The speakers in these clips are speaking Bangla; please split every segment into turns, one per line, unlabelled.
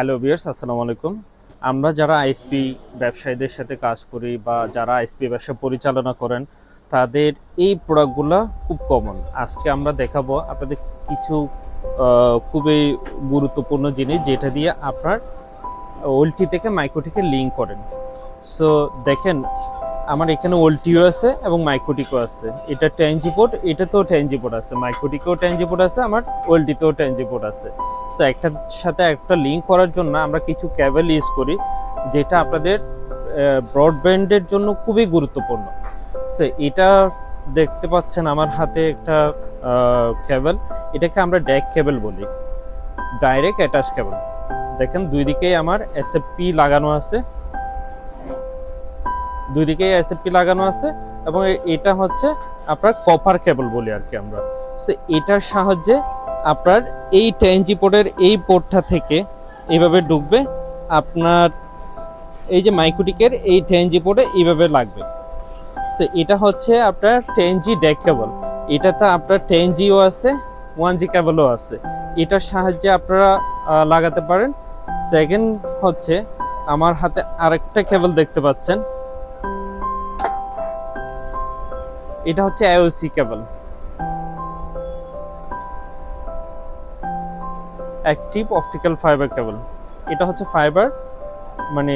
হ্যালো বিয়ার্স আসসালামু আলাইকুম। আমরা যারা আইএসপি ব্যবসায়ীদের সাথে কাজ করি বা যারা আইএসপি ব্যবসা পরিচালনা করেন, তাদের এই প্রোডাক্টগুলো খুব কমন। আজকে আমরা দেখাবো আপনাদের কিছু খুবই গুরুত্বপূর্ণ জিনিস যেটা দিয়ে আপনার ওল্টি থেকে মাইক্রোটিকে লিঙ্ক করেন। সো দেখেন আমার এখানে ওল্টিও আছে এবং মাইক্রোটিকও আছে। এটা ট্যাঞ্জিপোর্ট এটাতেও ট্যাঞ্জিপোর্ট আছে। মাইক্রোটিকেও ট্যাঞ্জিপোর্ট আছে, আমার ওল্টিতেও ট্যাঞ্জিপোর্ট আছে। সো একটার সাথে একটা লিঙ্ক করার জন্য আমরা কিছু ক্যাবেল ইউজ করি, যেটা আপনাদের ব্রডব্যান্ডের জন্য খুবই গুরুত্বপূর্ণ। সো এটা দেখতে পাচ্ছেন আমার হাতে একটা কেবল এটাকে আমরা ড্যাক কেবল বলি। ডাইরেক্ট অ্যাটাচ কেবল দেখেন, দুই দিকেই আমার এসএফপি লাগানো আছে। দুই দিকেই এসএফপি লাগানো আছে এবং এটা হচ্ছে আপনার কপার কেবল বলি আর কি আমরা। সো এটার সাহায্যে আপনার এই টেনজি পোর্টের এই পোর্টটা থেকে এইভাবে ঢুকবে। আপনার এই যে মাইক্রোটিকের এই টেনজি পোর্টে এইভাবে লাগবে। সো এটা হচ্ছে আপনার টেনজি ডেক কেবল এটাতে আপনার টেনজিও আছে ওয়ান জি কেবলও আছে। এটার সাহায্যে আপনারা লাগাতে পারেন। সেকেন্ড হচ্ছে, আমার হাতে আরেকটা কেবল দেখতে পাচ্ছেন। এটা হচ্ছে IOC cable. Active optical fibre cable. এটা হচ্ছে ফাইবার মানে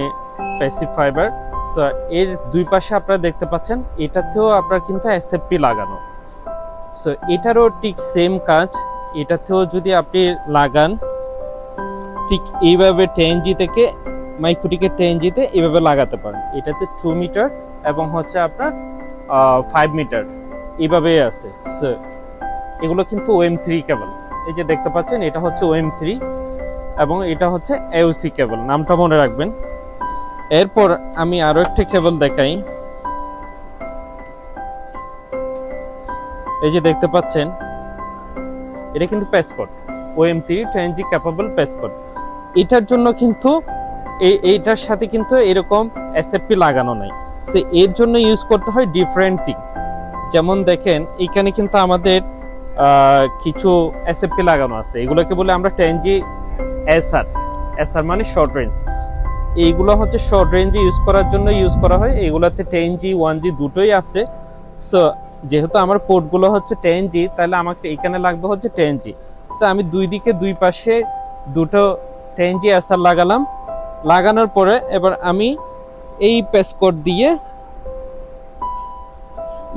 প্যাসিভ ফাইবার। সো এর দুই পাশে আপনারা দেখতে পাচ্ছেন, এটাতেও আপনার কিন্তু এসএফপি লাগানো। সো এটারও ঠিক সেম কাজ, এটাতেও যদি আপনি লাগান, ঠিক এইভাবে টেনজি থেকে মাইক্রোটিকে টেনজিতে এইভাবে লাগাতে পারেন। এটাতে টু মিটার এবং হচ্ছে আপনার ফাইভ মিটার এইভাবেই আছে এগুলো কিন্তু ওএম থ্রি কেবল এই যে দেখতে পাচ্ছেন, এটা হচ্ছে ওএম থ্রি এবং এটা হচ্ছে এওসি কেবল নামটা মনে রাখবেন। এরপর আমি আরও একটা কেবল দেখাই। এই যে দেখতে পাচ্ছেন, এটা কিন্তু patch cord OM three ten G capable patch cord এটার জন্য কিন্তু এই, এইটার সাথে কিন্তু এরকম এসএফপি লাগানো নাই। সে এর জন্য ইউজ করতে হয় ডিফারেন্ট থিং যেমন দেখেন, এখানে কিন্তু আমাদের কিছু এসএফপি লাগানো আছে। এগুলোকে বলে আমরা টেন জি এসআর এসআর মানে শর্ট রেঞ্জ এইগুলো হচ্ছে শর্ট রেঞ্জে ইউজ করার জন্য ইউজ করা হয়। এগুলোতে টেন জি ওয়ান জি দুটোই আছে। সো যেহেতু আমার পোর্টগুলো হচ্ছে টেন জি তাহলে আমাকে এখানে লাগবে হচ্ছে টেন জি সো আমি দুই দিকে দুই পাশে দুটো টেন জি এসআর লাগালাম। লাগানোর পরে এবার আমি এই পেসকোড দিয়ে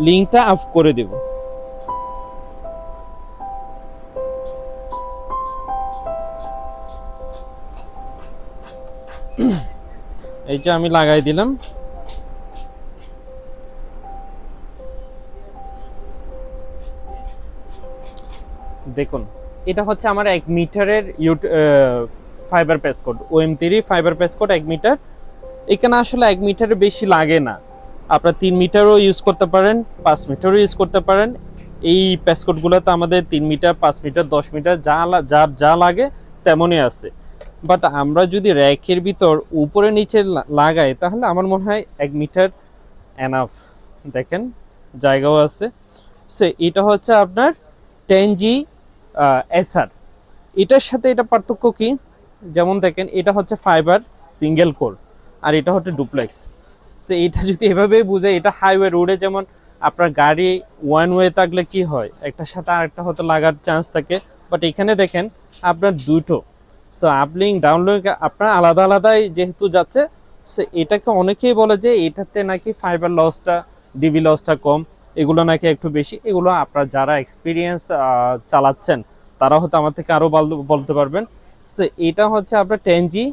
লিঙ্কটা অফ করে দেব। এই যে আমি লাগাই দিলাম। দেখুন, এটা হচ্ছে আমার এক মিটারের ইউট fibre patch cord OM three fibre patch cord এক মিটার এখানে আসলে এক মিটারের বেশি লাগে না। আপনার তিন মিটারও ইউজ করতে পারেন, পাঁচ মিটারও ইউজ করতে পারেন। এই প্যাসকোটগুলোতে আমাদের তিন মিটার পাঁচ মিটার দশ মিটার যা যার যা লাগে তেমনই আছে। বাট আমরা যদি র্যাকের ভিতর উপরে নিচে লাগাই, তাহলে আমার মনে হয় এক মিটার এনাফ দেখেন, জায়গাও আছে। সে এটা হচ্ছে আপনার টেন জি এসআর এটার সাথে এটা পার্থক্য কি? যেমন দেখেন, এটা হচ্ছে ফাইবার সিঙ্গেল কোর আর এটা হচ্ছে ডুপ্লেক্স সে এটা যদি এভাবে বুঝে, এটা হাইওয়ে রোডে যেমন আপনার গাড়ি ওয়ান ওয়ে থাকলে কি হয়? একটার সাথে আরেকটা হয়তো লাগার চান্স থাকে। বাট এখানে দেখেন, আপনার দুটো। সো আপলিং ডাউনলোড আপনার আলাদা আলাদাই যেহেতু যাচ্ছে সে এটাকে অনেকেই বলে যে এটাতে নাকি ফাইবার লসটা ডিবি লসটা কম। এগুলো নাকি একটু বেশি। এগুলো আপনার যারা এক্সপিরিয়েন্স চালাচ্ছেন, তারা হয়তো আমার থেকে আরও বলতে পারবেন। সো এটা হচ্ছে আপনার টেন জি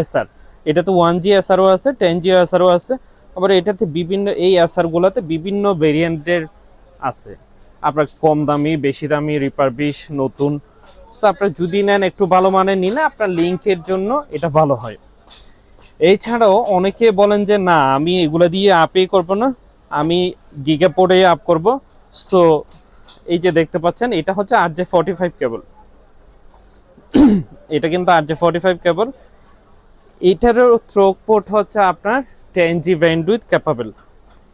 এসআর এটাতে ওয়ান জি এসআরও আছে টেন জি এসআরও আছে। আবার এটাতে বিভিন্ন, এই এসআর গুলাতে বিভিন্ন ভেরিয়েন্টের আছে। আপনার কম দামি, বেশি দামি রিপারবিশ নতুন। সো আপনার যদি নেন একটু ভালো মানের, নিলে আপনার লিঙ্কের জন্য এটা ভালো হয়। এছাড়াও অনেকে বলেন যে, না, আমি এগুলো দিয়ে আপে করব না। আমি গিগাপোর্টে আপ করব। সো এই যে দেখতে পাচ্ছেন, এটা হচ্ছে R J forty five cable এটা কিন্তু R J forty five cable এটারও থ্রোক পোর্ট হচ্ছে আপনার টেন জি ব্যান্ডউইথ ক্যাপাবল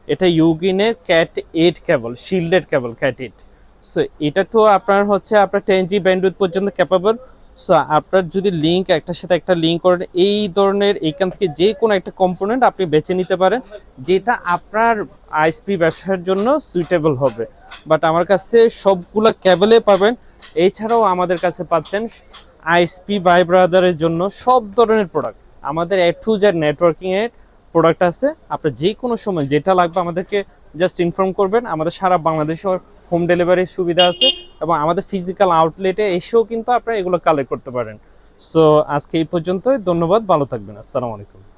এটা ইউগিনের cat eight cable shielded cable cat eight so এটা তো আপনার হচ্ছে আপনার টেন জি ব্যান্ডউইথ পর্যন্ত ক্যাপাবল সো আপনার যদি লিঙ্ক একটার সাথে একটা লিঙ্ক করেন, এই ধরনের এইখান থেকে যে কোনো একটা কম্পোনেন্ট আপনি বেছে নিতে পারেন, যেটা আপনার আইএসপি ব্যবসার জন্য সুইটেবল হবে। বাট আমার কাছে সবগুলো ক্যাবেলে পাবেন। এছাড়াও আমাদের কাছে পাচ্ছেন আইএসপি বাই ব্রাদারের জন্য সব ধরনের প্রোডাক্ট আমাদের এ টু জেড নেটওয়ার্কিংয়ের প্রোডাক্ট আছে। আপনার যে কোনো সময় যেটা লাগবে আমাদেরকে জাস্ট ইনফর্ম করবেন। আমাদের সারা বাংলাদেশের হোম ডেলিভারির সুবিধা আছে এবং আমাদের ফিজিক্যাল আউটলেটে এসেও কিন্তু আপনারা এগুলো কালেক্ট করতে পারেন। সো আজকে এই পর্যন্তই। ধন্যবাদ। ভালো থাকবেন। আসসালামু আলাইকুম।